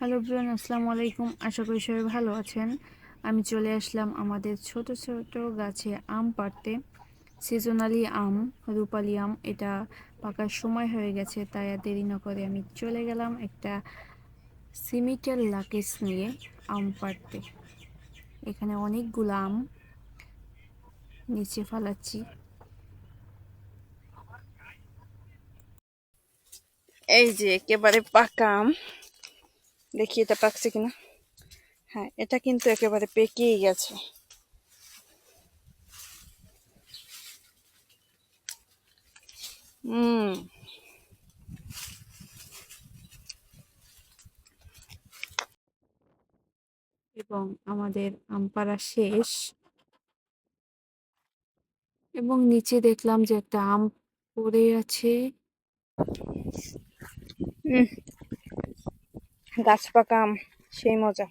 Hello Brian আসসালামু আলাইকুম আশা করি সবাই ভালো আছেন আমি চলে আসলাম আমাদের ছোট ছোট গাছে আম পাড়তে সিজনালি আম রূপালি আম এটা পাকার সময় হয়ে গেছে তাই আর দেরি না করে আমি চলে গেলাম একটা সিমিটের লাকেশ নিয়ে আম পাড়তে এখানে অনেকগুলো আম নিচে ফালাচ্ছি এই যে একেবারে পাকা আম দেখি এটা পাকছে কিনা? হ্যাঁ এটা কিন্তু একেবারে পেকেই গেছে। হুম। এবং আমাদের আম পাড়া শেষ। এবং নিচে দেখলাম যে একটা আম পড়ে আছে। গাছ পাকা সেই মজা।